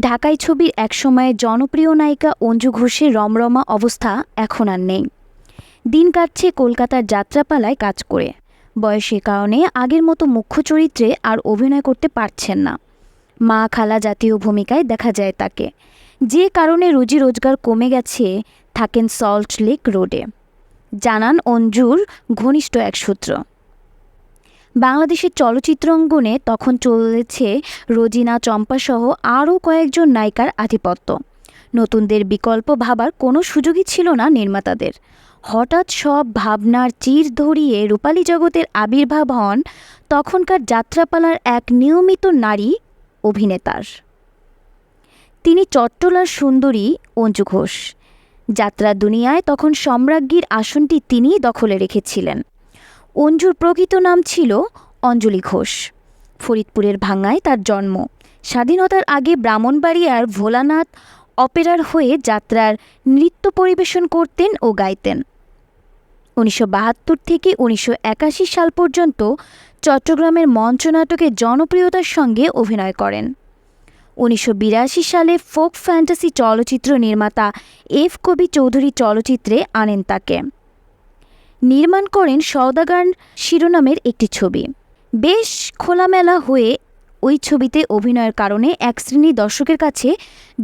ঢাকাই ছবির একসময়ে জনপ্রিয় নায়িকা অঞ্জু ঘোষের রমরমা অবস্থা এখন আর নেই। দিন কাটছে কলকাতার যাত্রাপালায় কাজ করে। বয়সের কারণে আগের মতো মুখ্য চরিত্রে আর অভিনয় করতে পারছেন না। মা খালা জাতীয় ভূমিকায় দেখা যায় তাকে। যে কারণে রুজি রোজগার কমে গেছে, থাকেন সল্ট লেক রোডে। জানান অঞ্জুর ঘনিষ্ঠ এক সূত্র। বাংলাদেশের চলচ্চিত্র অঙ্গনে তখন চলেছে রোজিনা চম্পাসহ আরও কয়েকজন নায়িকার আধিপত্য। নতুনদের বিকল্প ভাবার কোনো সুযোগই ছিল না নির্মাতাদের। হঠাৎ সব ভাবনার চির ধরিয়ে রূপালী জগতের আবির্ভাব হন তখনকার যাত্রাপালার এক নিয়মিত নারী অভিনেতার। তিনি চট্টলার সুন্দরী অঞ্জু ঘোষ। যাত্রা দুনিয়ায় তখন সম্রাজ্ঞীর আসনটি তিনিই দখলে রেখেছিলেন। অঞ্জুর প্রকৃত নাম ছিল অঞ্জলি ঘোষ। ফরিদপুরের ভাঙ্গায় তার জন্ম। স্বাধীনতার আগে ব্রাহ্মণবাড়িয়ার ভোলানাথ অপেরার হয়ে যাত্রার নৃত্য পরিবেশন করতেন ও গাইতেন। উনিশশো বাহাত্তর থেকে উনিশশো একাশি সাল পর্যন্ত চট্টগ্রামের মঞ্চনাটকে জনপ্রিয়তার সঙ্গে অভিনয় করেন। উনিশশো বিরাশি সালে ফোক ফ্যান্টাসি চলচ্চিত্র নির্মাতা এফ কবি চৌধুরী চলচ্চিত্রে আনেন তাকে। নির্মাণ করেন সওদাগার শিরোনামের একটি ছবি। বেশ খোলামেলা হয়ে ওই ছবিতে অভিনয়ের কারণে এক শ্রেণি দর্শকের কাছে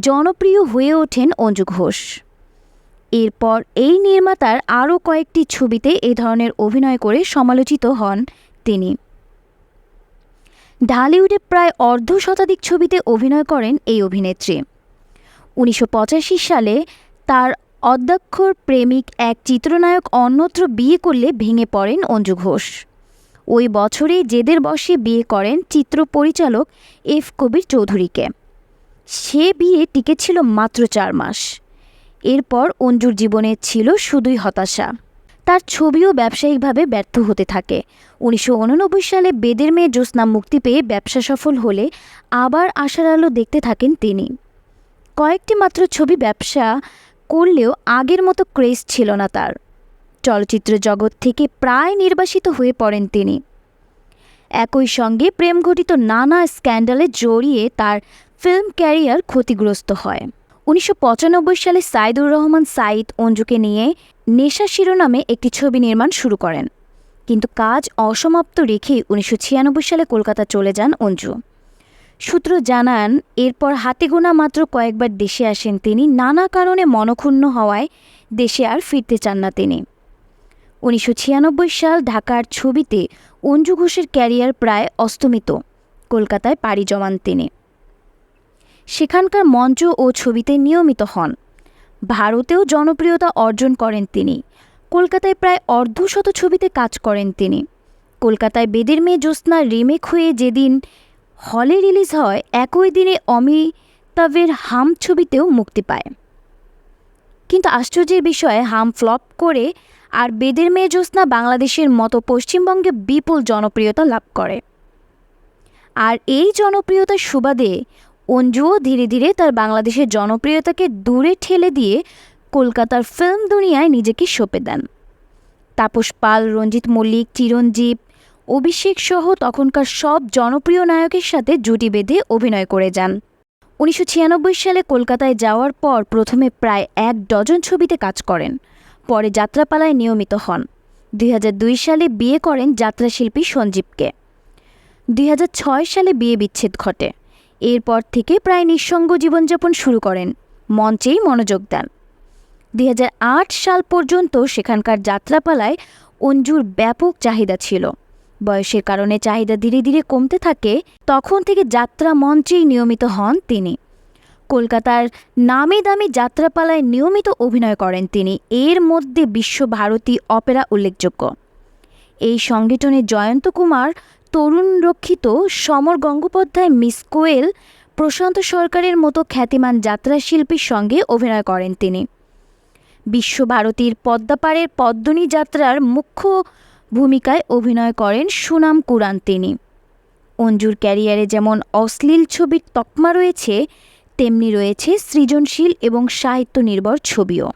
জনপ্রিয় হয়ে ওঠেন অঞ্জু ঘোষ। এরপর এই নির্মাতার আরও কয়েকটি ছবিতে এ ধরনের অভিনয় করে সমালোচিত হন তিনি। ঢালিউডে প্রায় অর্ধ শতাধিক ছবিতে অভিনয় করেন এই অভিনেত্রী। উনিশশো পঁচাশি সালে তার অধ্যক্ষর প্রেমিক এক চিত্রনায়ক অন্যত্র বিয়ে করলে ভেঙে পড়েন অঞ্জু ঘোষ। ওই বছরে জেদের বসে বিয়ে করেন চিত্র পরিচালক এফ কবির চৌধুরীকে। সে বিয়ে টিকেছিল মাত্র চার মাস। এরপর অঞ্জুর জীবনে ছিল শুধুই হতাশা। তার ছবিও ব্যবসায়িকভাবে ব্যর্থ হতে থাকে। উনিশশো উননব্বই সালে বেদের মেয়ে জ্যোৎস্না মুক্তি পেয়ে ব্যবসা সফল হলে আবার আশার আলো দেখতে থাকেন তিনি। কয়েকটি মাত্র ছবি ব্যবসা করলেও আগের মতো ক্রেজ ছিল না তার। চলচ্চিত্র জগৎ থেকে প্রায় নির্বাসিত হয়ে পড়েন তিনি। একই সঙ্গে প্রেম ঘটিত নানা স্ক্যান্ডালে জড়িয়ে তার ফিল্ম ক্যারিয়ার ক্ষতিগ্রস্ত হয়। উনিশশো পঁচানব্বই সালে সাইদুর রহমান, সাইদ অঞ্জুকে নিয়ে নেশা শিরোনামে একটি ছবি নির্মাণ শুরু করেন। কিন্তু কাজ অসমাপ্ত রেখেই উনিশশো ছিয়ানব্বই সালে কলকাতা চলে যান অঞ্জু। সূত্র জানান, এরপর হাতে গোনা মাত্র কয়েকবার দেশে আসেন তিনি, নানা কারণে মনক্ষুণ্ণ হওয়ায় দেশে আর ফিরতে চান না তিনি। উনিশশো ছিয়ানব্বই সাল ঢাকার ছবিতে অঞ্জু ঘোষের ক্যারিয়ার প্রায় অস্তমিত, কলকাতায় পাড়ি জমান তিনি। সেখানকার মঞ্চ ও ছবিতে নিয়মিত হন। ভারতেও জনপ্রিয়তা অর্জন করেন তিনি। কলকাতায় প্রায় অর্ধশত ছবিতে কাজ করেন তিনি। কলকাতায় বেদের মেয়ে জ্যোৎস্না রিমেক হয়ে যেদিন হলে রিলিজ হয় একই দিনে অমিতাভের হাম ছবিতেও মুক্তি পায়। কিন্তু আশ্চর্যের বিষয়ে, হাম ফ্লপ করে আর বেদের মেয়ে জ্যোৎস্না বাংলাদেশের মতো পশ্চিমবঙ্গে বিপুল জনপ্রিয়তা লাভ করে। আর এই জনপ্রিয়তার সুবাদে অঞ্জুও ধীরে ধীরে তার বাংলাদেশের জনপ্রিয়তাকে দূরে ঠেলে দিয়ে কলকাতার ফিল্ম দুনিয়ায় নিজেকে সঁপে দেন। তাপস পাল, রঞ্জিত মল্লিক, চিরঞ্জীব অভিষেক সহ তখনকার সব জনপ্রিয় নায়কের সাথে জুটি বেঁধে অভিনয় করে যান। উনিশশো ছিয়ানব্বই সালে কলকাতায় যাওয়ার পর প্রথমে প্রায় এক ডজন ছবিতে কাজ করেন, পরে যাত্রাপালায় নিয়মিত হন। দুই হাজার দুই সালে বিয়ে করেন যাত্রাশিল্পী সঞ্জীবকে। দুই হাজার ছয় সালে বিয়ে বিচ্ছেদ ঘটে। এরপর থেকে প্রায় নিঃসঙ্গ জীবনযাপন শুরু করেন, মঞ্চেই মনোযোগ দেন। দুই হাজার আট সাল পর্যন্ত সেখানকার যাত্রাপালায় অঞ্জুর ব্যাপক চাহিদা ছিল। বয়সের কারণে চাহিদা ধীরে ধীরে কমতে থাকে, তখন থেকে যাত্রা মঞ্চেই নিয়মিত হন তিনি। কলকাতার নামি দামি যাত্রাপালায় নিয়মিত অভিনয় করেন তিনি। এর মধ্যে বিশ্বভারতী অপেরা উল্লেখযোগ্য। এই সংগঠনে জয়ন্ত কুমার, তরুণ রক্ষিত, সমর গঙ্গোপাধ্যায়, মিস কোয়েল, প্রশান্ত সরকারের মতো খ্যাতিমান যাত্রাশিল্পীর সঙ্গে অভিনয় করেন তিনি। বিশ্বভারতীর পদ্মাপাড়ের পদ্মনী যাত্রার মুখ্য ভূমিকায় অভিনয় করেন সুনাম কুরান তিনি। অঞ্জুর ক্যারিয়ারে যেমন অশ্লীল ছবির তকমা রয়েছে, তেমনি রয়েছে সৃজনশীল এবং সাহিত্য নির্ভর ছবিও।